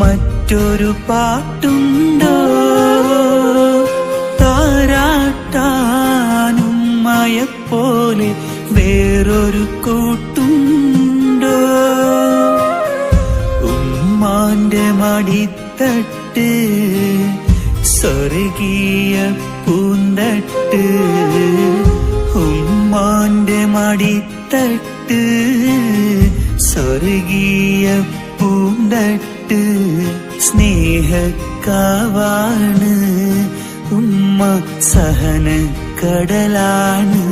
മറ്റൊരു പാട്ടുണ്ടോ? താരാട്ടാനും മയപ്പോലെ വേറൊരു കൂട്ടുണ്ടോ? ഉമ്മാന്റെ മടിത്തട്ട് സ്വർഗീയ പൂന്തട്ട് ഉമ്മാന്റെ മടിത്തട്ട് സ്വർഗീയ പൂന്തട്ട്. സ്നേഹക്കാവാണ്. ഉമ്മ സഹന കടലാണ്